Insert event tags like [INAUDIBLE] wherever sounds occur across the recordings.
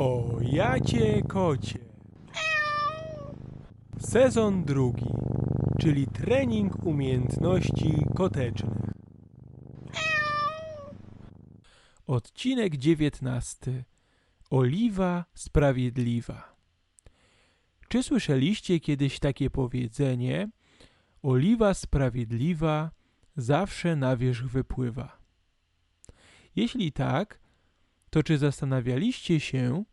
O jacie kocie. Sezon drugi, czyli trening umiejętności kotecznych. Odcinek dziewiętnasty. Oliwa sprawiedliwa. Czy słyszeliście kiedyś takie powiedzenie? Oliwa sprawiedliwa zawsze na wierzch wypływa. Jeśli tak, to czy zastanawialiście się,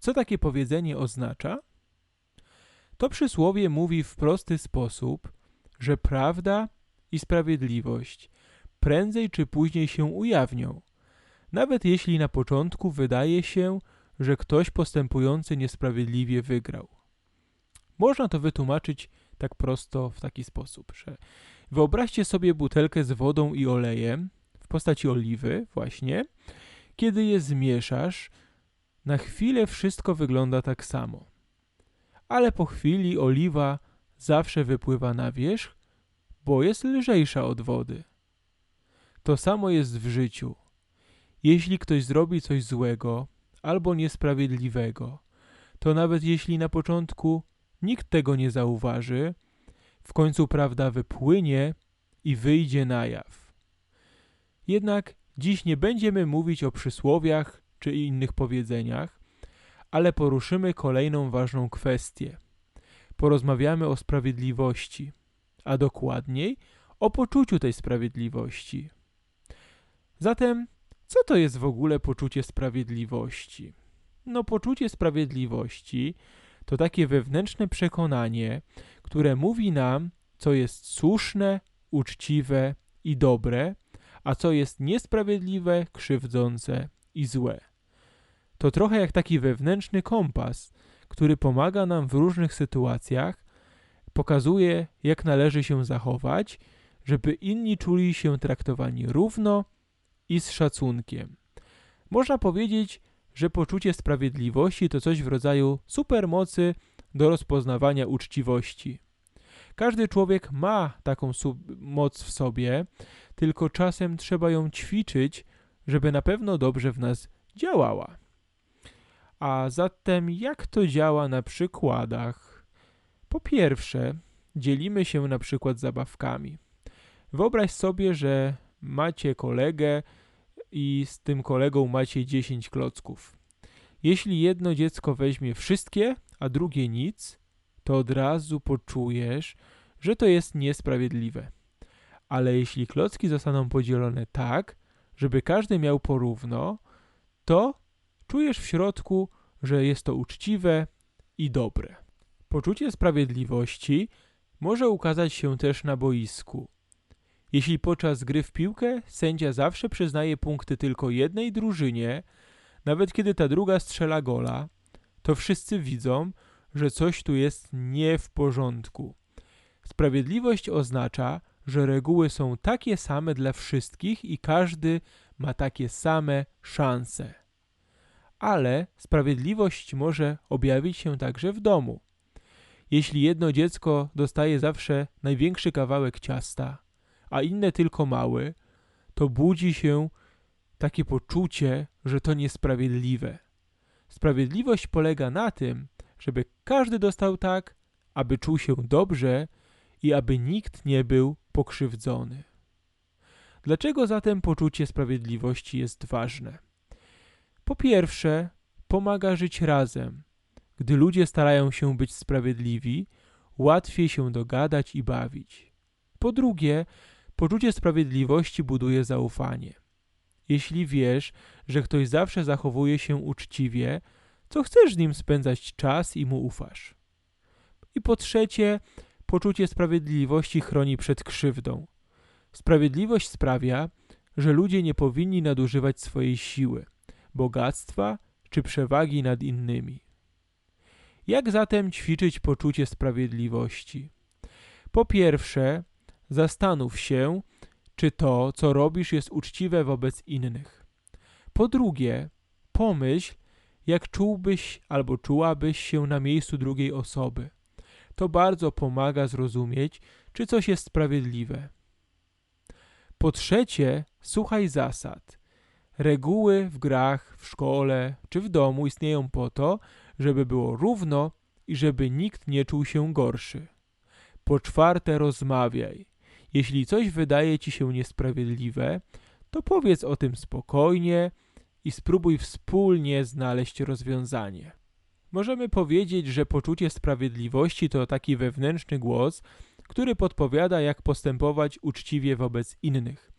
co takie powiedzenie oznacza? To przysłowie mówi w prosty sposób, że prawda i sprawiedliwość prędzej czy później się ujawnią, nawet jeśli na początku wydaje się, że ktoś postępujący niesprawiedliwie wygrał. Można to wytłumaczyć tak prosto w taki sposób, że wyobraźcie sobie butelkę z wodą i olejem w postaci oliwy właśnie. Kiedy je zmieszasz, na chwilę wszystko wygląda tak samo. Ale po chwili oliwa zawsze wypływa na wierzch, bo jest lżejsza od wody. To samo jest w życiu. Jeśli ktoś zrobi coś złego albo niesprawiedliwego, to nawet jeśli na początku nikt tego nie zauważy, w końcu prawda wypłynie i wyjdzie na jaw. Jednak dziś nie będziemy mówić o przysłowiach czy innych powiedzeniach, ale poruszymy kolejną ważną kwestię. Porozmawiamy o sprawiedliwości, a dokładniej o poczuciu tej sprawiedliwości. Zatem, co to jest w ogóle poczucie sprawiedliwości? No, poczucie sprawiedliwości to takie wewnętrzne przekonanie, które mówi nam, co jest słuszne, uczciwe i dobre, a co jest niesprawiedliwe, krzywdzące i złe. To trochę jak taki wewnętrzny kompas, który pomaga nam w różnych sytuacjach, pokazuje, jak należy się zachować, żeby inni czuli się traktowani równo i z szacunkiem. Można powiedzieć, że poczucie sprawiedliwości to coś w rodzaju supermocy do rozpoznawania uczciwości. Każdy człowiek ma taką moc w sobie, tylko czasem trzeba ją ćwiczyć, żeby na pewno dobrze w nas działała. A zatem jak to działa na przykładach? Po pierwsze, dzielimy się na przykład zabawkami. Wyobraź sobie, że macie kolegę, i z tym kolegą macie 10 klocków. Jeśli jedno dziecko weźmie wszystkie, a drugie nic, to od razu poczujesz, że to jest niesprawiedliwe. Ale jeśli klocki zostaną podzielone tak, żeby każdy miał porówno, to czujesz w środku, że jest to uczciwe i dobre. Poczucie sprawiedliwości może ukazać się też na boisku. Jeśli podczas gry w piłkę sędzia zawsze przyznaje punkty tylko jednej drużynie, nawet kiedy ta druga strzela gola, to wszyscy widzą, że coś tu jest nie w porządku. Sprawiedliwość oznacza, że reguły są takie same dla wszystkich i każdy ma takie same szanse. Ale sprawiedliwość może objawić się także w domu. Jeśli jedno dziecko dostaje zawsze największy kawałek ciasta, a inne tylko małe, to budzi się takie poczucie, że to niesprawiedliwe. Sprawiedliwość polega na tym, żeby każdy dostał tak, aby czuł się dobrze i aby nikt nie był pokrzywdzony. Dlaczego zatem poczucie sprawiedliwości jest ważne? Po pierwsze, pomaga żyć razem. Gdy ludzie starają się być sprawiedliwi, łatwiej się dogadać i bawić. Po drugie, Poczucie sprawiedliwości buduje zaufanie. Jeśli wiesz, że ktoś zawsze zachowuje się uczciwie, to chcesz z nim spędzać czas i mu ufasz. I po trzecie, poczucie sprawiedliwości chroni przed krzywdą. Sprawiedliwość sprawia, że ludzie nie powinni nadużywać swojej siły, bogactwa czy przewagi nad innymi. Jak zatem ćwiczyć poczucie sprawiedliwości? Po pierwsze, Zastanów się, czy to, co robisz, jest uczciwe wobec innych. Po drugie, pomyśl, jak czułbyś albo czułabyś się na miejscu drugiej osoby. To bardzo pomaga zrozumieć, czy coś jest sprawiedliwe. Po trzecie, słuchaj zasad. reguły w grach, w szkole czy w domu istnieją po to, żeby było równo i żeby nikt nie czuł się gorszy. Po czwarte, rozmawiaj. Jeśli coś wydaje ci się niesprawiedliwe, to powiedz o tym spokojnie i spróbuj wspólnie znaleźć rozwiązanie. Możemy powiedzieć, że poczucie sprawiedliwości to taki wewnętrzny głos, który podpowiada, jak postępować uczciwie wobec innych.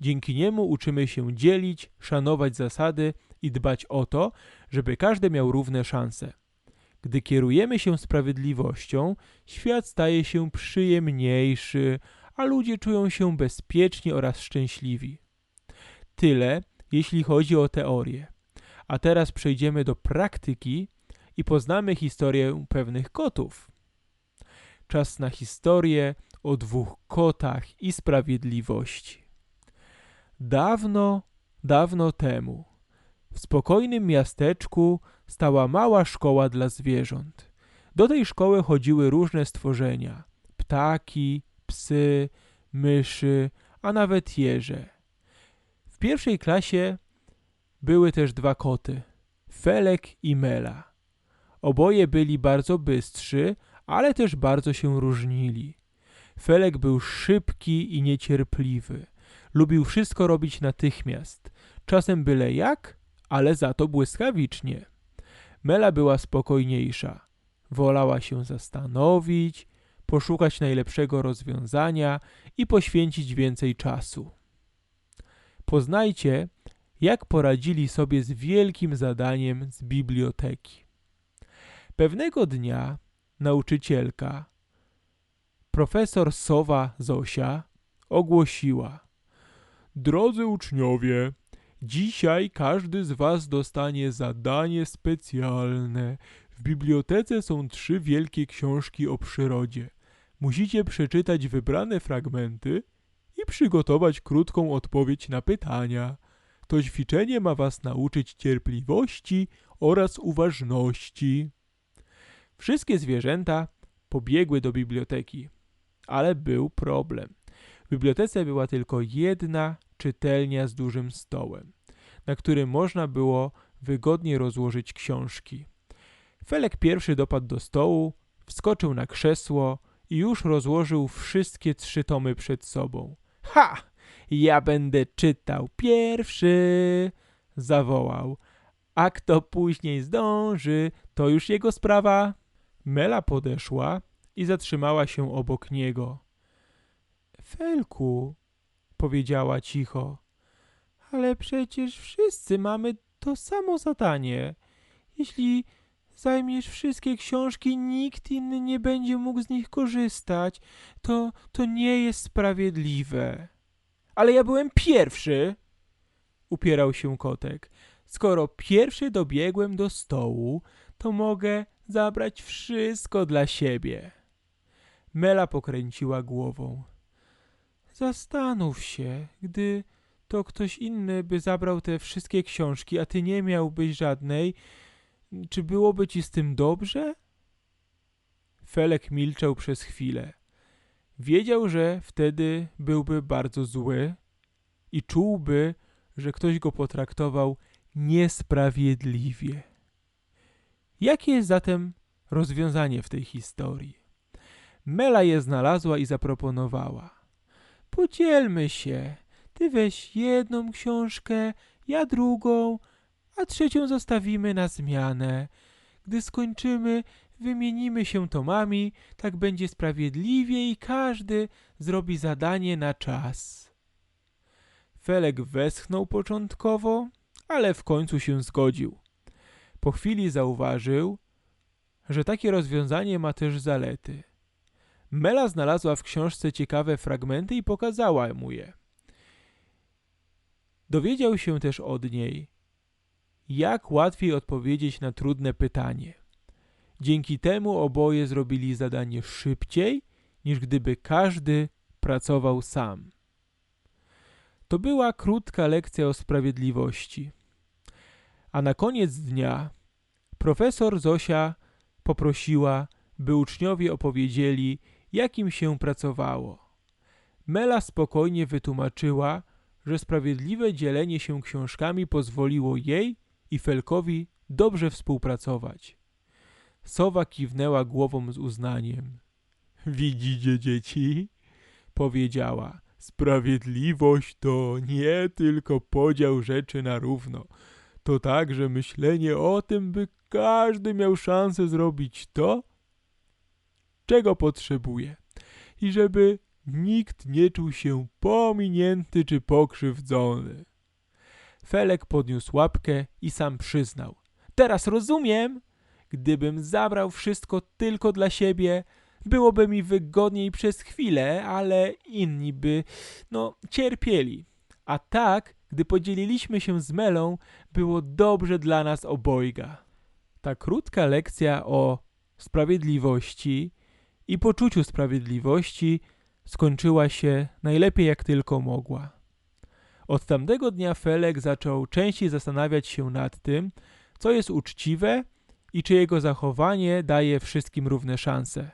Dzięki niemu uczymy się dzielić, szanować zasady i dbać o to, żeby każdy miał równe szanse. Gdy kierujemy się sprawiedliwością, świat staje się przyjemniejszy, a ludzie czują się bezpieczni oraz szczęśliwi. Tyle, jeśli chodzi o teorię. A teraz przejdziemy do praktyki i poznamy historię pewnych kotów. Czas na historię o dwóch kotach i sprawiedliwości. Dawno, dawno temu w spokojnym miasteczku stała mała szkoła dla zwierząt. Do tej szkoły chodziły różne stworzenia: ptaki, psy, myszy, a nawet jeże. W pierwszej klasie były też dwa koty: Felek i Mela. Oboje byli bardzo bystrzy, ale też bardzo się różnili. Felek był szybki i niecierpliwy. Lubił wszystko robić natychmiast. Czasem byle jak, ale za to błyskawicznie. Mela była spokojniejsza. Wolała się zastanowić, poszukać najlepszego rozwiązania i poświęcić więcej czasu. Poznajcie, jak poradzili sobie z wielkim zadaniem z biblioteki. Pewnego dnia nauczycielka, profesor Sowa Zosia, ogłosiła: Drodzy uczniowie, dzisiaj każdy z Was dostanie zadanie specjalne. W bibliotece są trzy wielkie książki o przyrodzie. Musicie przeczytać wybrane fragmenty i przygotować krótką odpowiedź na pytania. To ćwiczenie ma Was nauczyć cierpliwości oraz uważności. Wszystkie zwierzęta pobiegły do biblioteki, ale był problem. W bibliotece była tylko jedna czytelnia z dużym stołem, na którym można było wygodnie rozłożyć książki. Felek pierwszy dopadł do stołu, wskoczył na krzesło i już rozłożył wszystkie trzy tomy przed sobą. Ha! Ja będę czytał pierwszy! zawołał. A kto później zdąży, to już jego sprawa. Mela podeszła i zatrzymała się obok niego. Felku, powiedziała cicho, ale przecież wszyscy mamy to samo zadanie. Jeśli zajmiesz wszystkie książki, nikt inny nie będzie mógł z nich korzystać. To, to nie jest sprawiedliwe. Ale ja byłem pierwszy, upierał się kotek. Skoro pierwszy dobiegłem do stołu, to mogę zabrać wszystko dla siebie. Mela pokręciła głową. Zastanów się, gdy to ktoś inny by zabrał te wszystkie książki, a ty nie miałbyś żadnej, czy byłoby ci z tym dobrze? Felek milczał przez chwilę. Wiedział, że wtedy byłby bardzo zły i czułby, że ktoś go potraktował niesprawiedliwie. Jakie jest zatem rozwiązanie w tej historii? Mela je znalazła i zaproponowała. Podzielmy się. Ty weź jedną książkę, ja drugą, a trzecią zostawimy na zmianę. Gdy skończymy, wymienimy się tomami, tak będzie sprawiedliwie i każdy zrobi zadanie na czas. Felek westchnął początkowo, ale w końcu się zgodził. Po chwili zauważył, że takie rozwiązanie ma też zalety. Mela znalazła w książce ciekawe fragmenty i pokazała mu je. Dowiedział się też od niej, jak łatwiej odpowiedzieć na trudne pytanie. Dzięki temu oboje zrobili zadanie szybciej, niż gdyby każdy pracował sam. To była krótka lekcja o sprawiedliwości. A na koniec dnia profesor Zosia poprosiła, by uczniowie opowiedzieli, jak im się pracowało. Mela spokojnie wytłumaczyła, że sprawiedliwe dzielenie się książkami pozwoliło jej i Felkowi dobrze współpracować. Sowa kiwnęła głową z uznaniem. [LAUGHS] Widzicie, dzieci? Powiedziała. Sprawiedliwość to nie tylko podział rzeczy na równo. To także myślenie o tym, by każdy miał szansę zrobić to, czego potrzebuje. I żeby nikt nie czuł się pominięty czy pokrzywdzony. Felek podniósł łapkę i sam przyznał. Teraz rozumiem. Gdybym zabrał wszystko tylko dla siebie, byłoby mi wygodniej przez chwilę, ale inni by, no, cierpieli. A tak, gdy podzieliliśmy się z Melą, było dobrze dla nas obojga. Ta krótka lekcja o sprawiedliwości i poczuciu sprawiedliwości skończyła się najlepiej jak tylko mogła. Od tamtego dnia Felek zaczął częściej zastanawiać się nad tym, co jest uczciwe i czy jego zachowanie daje wszystkim równe szanse.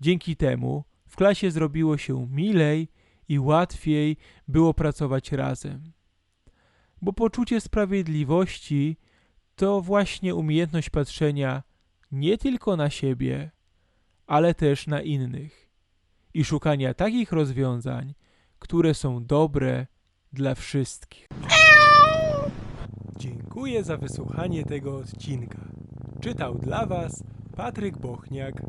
Dzięki temu w klasie zrobiło się milej i łatwiej było pracować razem. Bo poczucie sprawiedliwości to właśnie umiejętność patrzenia nie tylko na siebie, ale też na innych i szukania takich rozwiązań, które są dobre dla wszystkich. Dziękuję za wysłuchanie tego odcinka. Czytał dla Was Patryk Bochniak